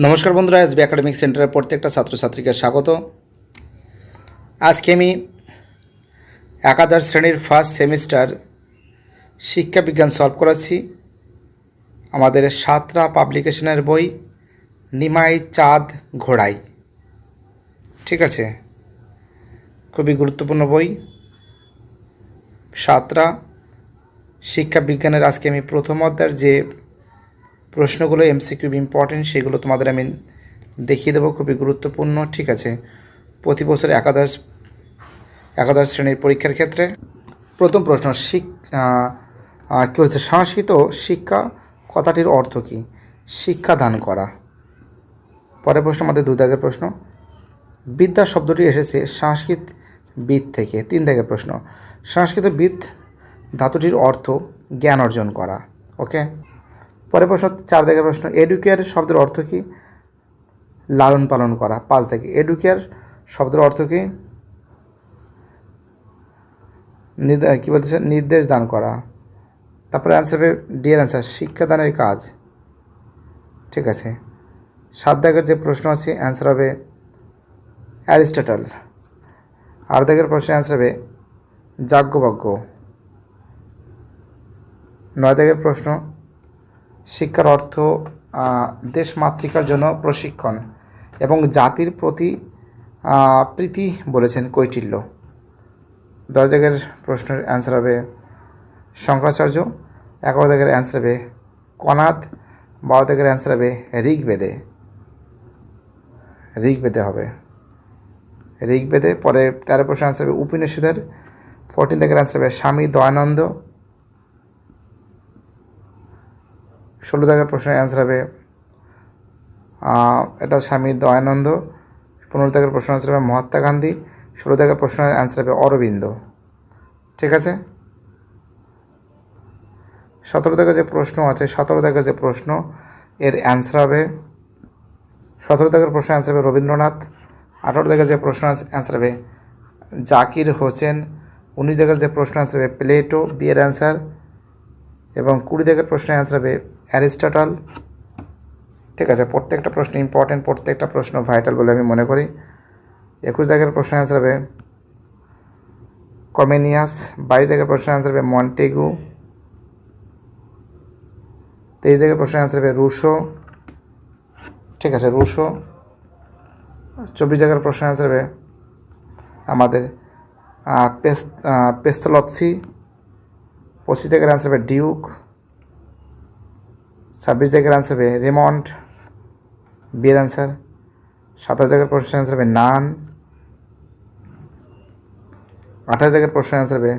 নমস্কার বন্ধুরা SB academic সেন্টারের প্রত্যেকটা ছাত্রছাত্রীকে স্বাগত। আজকে আমি একাদশ শ্রেণির ফার্স্ট সেমিস্টার শিক্ষা বিজ্ঞান সলভ করাচ্ছি। আমাদের সাতরা পাবলিকেশনের বই, নিমাই, চাঁদ, ঘোড়াই। ঠিক আছে? খুবই গুরুত্বপূর্ণ বই। সাতরা শিক্ষা বিজ্ঞানের আজকে আমি প্রথম অধ্যায়ের যে প্রশ্নগুলো এমসিকিউ ইম্পর্টেন্ট সেগুলো তোমাদের আমি দেখিয়ে দেবো, খুবই গুরুত্বপূর্ণ, ঠিক আছে? প্রতি বছর একাদশ একাদশ শ্রেণির পরীক্ষার ক্ষেত্রে। প্রথম প্রশ্ন, শিক কী হচ্ছে সংস্কৃত শিক্ষা কথাটির অর্থ কী? শিক্ষাদান করা। পরের প্রশ্ন, আমাদের দু দাগের প্রশ্ন। বিদ্যা শব্দটি এসেছে সংস্কৃত বিদ থেকে। তিন দাগের প্রশ্ন, সংস্কৃত বিদ ধাতুটির অর্থ জ্ঞান অর্জন করা, ওকে? পরের প্রশ্ন চার দাগের প্রশ্ন এডুকেয়ার শব্দের অর্থ কী? লালন পালন করা, পাঁচ দাগে এডুকেয়ার শব্দের অর্থ কী? কী বলতেছে? নির্দেশ দান করা। তারপরে অ্যান্সার হবে ডিয়ার অ্যান্সার শিক্ষাদানের কাজ। ঠিক আছে। সাত দাগের যে প্রশ্ন আছে অ্যান্সার হবে অ্যারিস্টটল আট দাগের প্রশ্নের অ্যান্সার হবে যাজ্ঞবজ্ঞ নয় দাগের প্রশ্ন শিক্ষার অর্থ আহ, দেশ মাতৃকার জন্য প্রশিক্ষণ এবং জাতির প্রতি প্রীতি বলেছেন কৈটিল্য। দশ দাগের প্রশ্নের অ্যান্সার হবে শঙ্করাচার্য এগারো দাগের অ্যান্সার হবে কনাদ বারো দাগের অ্যান্সার হবে ঋগ্বেদে। ঋগ্বেদে হবে। ঋগ্বেদে পরে তেরো প্রশ্ন অ্যান্সার হবে উপনিষদের ফোরটিন দাগের অ্যান্সার হবে স্বামী দয়ানন্দ ষোলো দাগের প্রশ্নের অ্যান্সার হবে। এটা স্বামী দয়ানন্দ, পনেরো দাগের প্রশ্ন অ্যান্সার হবে মহাত্মা গান্ধী, ষোলো দাগের প্রশ্নের অ্যান্সার হবে অরবিন্দ। ঠিক আছে? সতেরো দাগের যে প্রশ্ন আছে, সতেরো দাগের যে প্রশ্ন, এর অ্যান্সার হবে। সতেরো দাগের প্রশ্ন অ্যান্সার হবে রবীন্দ্রনাথ, আঠারো দাগের যে প্রশ্ন অ্যান্সার হবে জাকির হোসেন, উনিশ দাগের যে প্রশ্ন অ্যান্সার হবে প্লেটো বিয়ের অ্যান্সার এবং কুড়ি দাগের প্রশ্নের অ্যান্সার হবে অ্যারিস্টটল। ঠিক আছে প্রত্যেকটা প্রশ্ন ইম্পর্টেন্ট প্রত্যেকটা প্রশ্ন ভাইটাল বলে আমি মনে করি। একুশ দাগের প্রশ্ন অ্যান্সার হবে কমেনিয়াস বাইশ দাগের প্রশ্ন অ্যান্সার হবে মন্টেগু। তেইশ দাগের প্রশ্ন অ্যান্সার হবে রুশো। ঠিক আছে রুশো। চব্বিশ জায়গার প্রশ্ন অ্যান্সার হবে আমাদের আহ, পেস আহ, পেস্তলৎসি। পঁচিশ জায়গার অ্যান্সার হবে ডিউক। ছাব্বিশ জায়গার অ্যান্সার হবে রেমন্ড বিয়ের অ্যান্সার সাতাশ জায়গার প্রশ্ন অ্যান্সার হবে নান, আঠাশ জায়গার প্রশ্ন অ্যান্সার হবে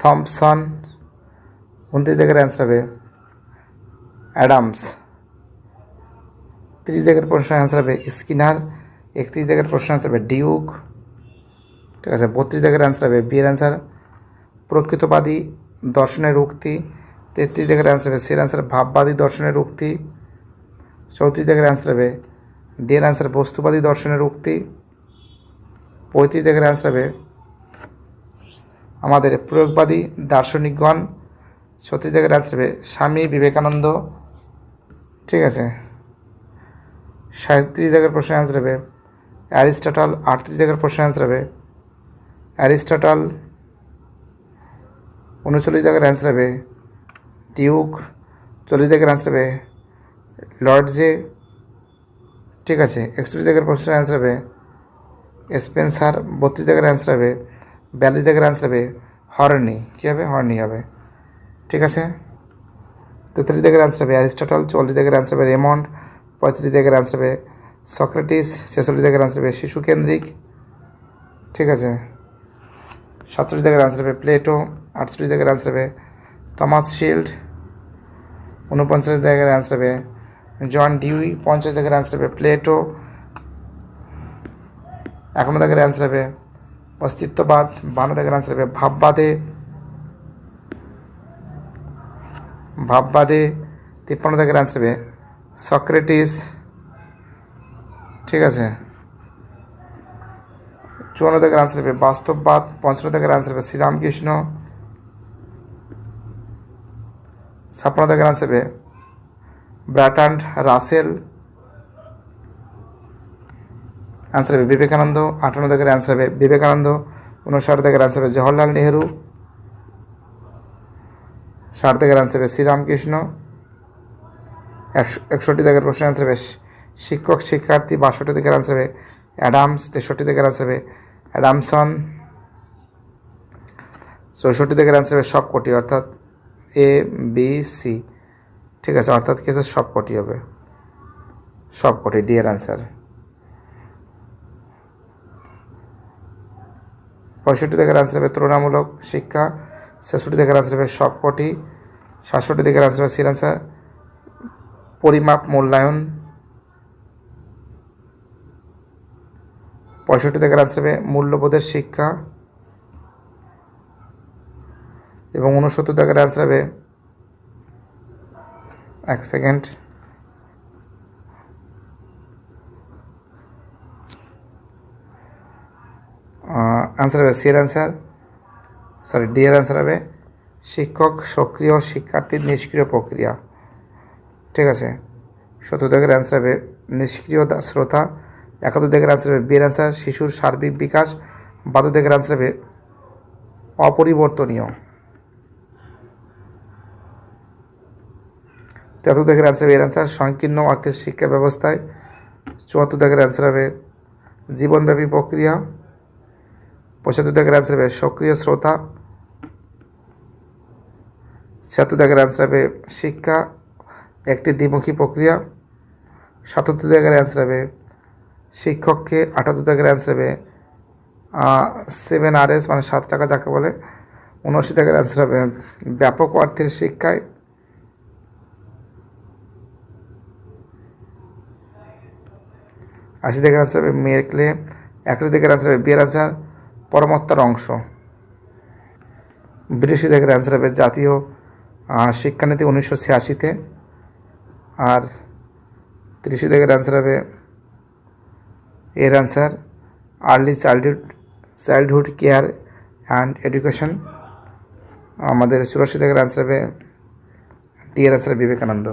থমসন, উনত্রিশ জায়গার অ্যান্সার হবে অ্যাডামস, তিরিশ জায়গার প্রশ্ন অ্যান্সার হবে স্কিনার, একত্রিশ জায়গার প্রশ্ন অ্যান্সার হবে ডিউক, ঠিক আছে, বত্রিশ জায়গার অ্যান্সার হবে বিয়ের অ্যান্সার প্রকৃতবাদী দর্শনের উক্তি তেত্রিশ জায়গার অ্যান্সার হবে। সের অ্যান্সার ভাববাদী দর্শনের উক্তি। চৌত্রিশ জায়গার অ্যান্সার হবে ডিয়ের অ্যান্সার বস্তুবাদী দর্শনের উক্তি। পঁয়ত্রিশ জায়গার অ্যান্সার হবে আমাদের প্রয়োগবাদী দার্শনিকগণ। ছত্রিশ জায়গার অ্যান্সার হবে স্বামী বিবেকানন্দ। ঠিক আছে? সাঁত্রিশ জায়গার প্রশ্নের অ্যান্সার হবে অ্যারিস্টটল। আটত্রিশ জায়গার প্রশ্নের অ্যান্সার হবে অ্যারিস্টটল। উনচল্লিশ জায়গার অ্যান্সার হবে ডিউক চল্লিশ জায়গার অ্যান্সার হবে লর্ডজে ঠিক আছে একচল্লিশ জায়গার প্রশ্নের অ্যান্সার হবে স্পেন্সার বত্রিশ জায়গার অ্যান্সার হবে বিয়াল্লিশ জায়গার অ্যান্সার হবে হর্নি কী হবে হর্নি হবে ঠিক আছে তেত্রিশ জায়গার অ্যান্সার হবে অ্যারিস্টটল চল্লিশ জায়গার অ্যান্সার হবে রেমন্ড পঁয়ত্রিশ জায়গার অ্যান্সার হবে সক্রেটিস ছেচল্লিশ জায়গার অ্যান্সার হবে শিশুকেন্দ্রিক ঠিক আছে সাতচল্লিশ জায়গার অ্যান্সার হবে প্লেটো আটচল্লিশ জায়গার অ্যান্সার হবে থমাস শিল্ড উনপঞ্চাশ জায়গার অ্যান্সার হবে। জন ডিউই পঞ্চাশ জায়গার অ্যান্সার হবে। প্লেটো একান্ন জায়গার অ্যান্সার হবে। অস্তিত্ববাদ বান্ন জায়গার অ্যান্সার হবে। ভাববাদে ভাববাদে তিপ্পান্ন জায়গার অ্যান্সার হবে। সক্রেটিস, ঠিক আছে। চুয়ান্ন দাগের আনসার হবে। বাস্তববাদ, পঞ্চান্ন দাগের আনসার হবে। শ্রীরামকৃষ্ণ ছাপ্পান্ন দাগের আনসার হবে ব্র্যাটান্ড রাসেল অ্যান্সার হবে বিবেকানন্দ আটান্ন দাগের অ্যান্সার হবে বিবেকানন্দ উনষাট দাগের অ্যান্সার হবে জওহরলাল নেহেরু ষাট দাগের অ্যান্সার হবে শ্রীরামকৃষ্ণ, একশো একষট্টি দাগের প্রশ্নের অ্যান্সার হবে শিক্ষক শিক্ষার্থী বাষট্টি দিকের অ্যান্সার হবে অ্যাডামস তেষট্টি দিকের অ্যান্সার হবে অ্যাডামসন চৌষট্টি দিকের অ্যান্সার হবে সবকটি, অর্থাৎ এ বি সি ঠিক আছে, অর্থাৎ কি আছে? সবকটি হবে। সবকটি ডি এর অ্যান্সার পঁয়ষট্টি থেকে আনসার হবে তুলনামূলক শিক্ষা, ছেষট্টি থেকে আনসার হবে সবকটি, সাতষট্টি থেকে আনসার হবে সিরানসার পরিমাপ, মূল্যায়ন। পঁয়ষট্টি থেকে আনসার হবে মূল্যবোধের শিক্ষা। এবং উনসত্তর থেকে আনসার হবে এক সেকেন্ড। আনসার হবে সি এর অ্যান্সার সরি ডি এর অ্যান্সার হবে শিক্ষক, সক্রিয় শিক্ষার্থীর নিষ্ক্রিয় প্রক্রিয়া। ঠিক আছে, সত্তর দাগের অ্যান্সার হবে নিষ্ক্রিয় শ্রোতা, একাত্তর দাগের অ্যান্সার হবে বি এর অ্যান্সার শিশুর সার্বিক বিকাশ, বাহাত্তর দাগের অ্যান্সার হবে অপরিবর্তনীয়। তেহাত্তর দাগের অ্যান্সার এর অ্যান্সার সংকীর্ণ অর্থের শিক্ষা ব্যবস্থায় চুয়াত্তর দাগের অ্যান্সার হবে জীবনব্যাপী প্রক্রিয়া, পঁচাত্তর দাগের অ্যান্সার হবে সক্রিয় শ্রোতা, ছিয়াত্তর দাগের অ্যান্সার হবে শিক্ষা, একটি দ্বিমুখী প্রক্রিয়া, সাতাত্তর দাগের অ্যান্সার হবে শিক্ষককে, আটাত্তর দাগের অ্যান্সার হবে সেভেন আর এস মানে সাত টাকা যাকে বলে, উনআশি দাগের অ্যান্সার হবে ব্যাপক অর্থের শিক্ষায় আশি দাগের অ্যান্সার হবে মেয়েকলে একাশি দাগের অ্যান্সার হবে বিয়ের আনসার পরমাত্মার অংশ। বিরাশি দাগের অ্যান্সার হবে জাতীয় শিক্ষানীতি উনিশশো ছিয়াশিতে আর তিরিশি দাগের অ্যান্সার হবে এর answer early childhood childhood care and education. আমাদের চুরাশি দাগের অ্যান্সার হবে টি এর অ্যান্সার বিবেকানন্দ।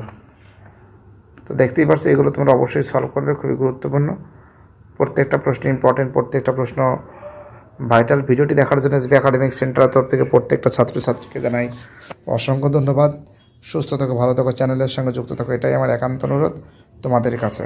তো দেখতেই পারছ, এগুলো তোমরা অবশ্যই সলভ করবে, খুবই গুরুত্বপূর্ণ। প্রত্যেকটা প্রশ্ন ইম্পর্টেন্ট প্রত্যেকটা প্রশ্ন ভাইটাল ভিডিওটি দেখার জন্য এসবি একাডেমিক সেন্টারের তরফ থেকে প্রত্যেকটা ছাত্রছাত্রীকে জানাই অসংখ্য ধন্যবাদ। সুস্থ থাকো, ভালো থাকো চ্যানেলের সঙ্গে যুক্ত থাকো, এটাই আমার একান্ত অনুরোধ তোমাদের কাছে।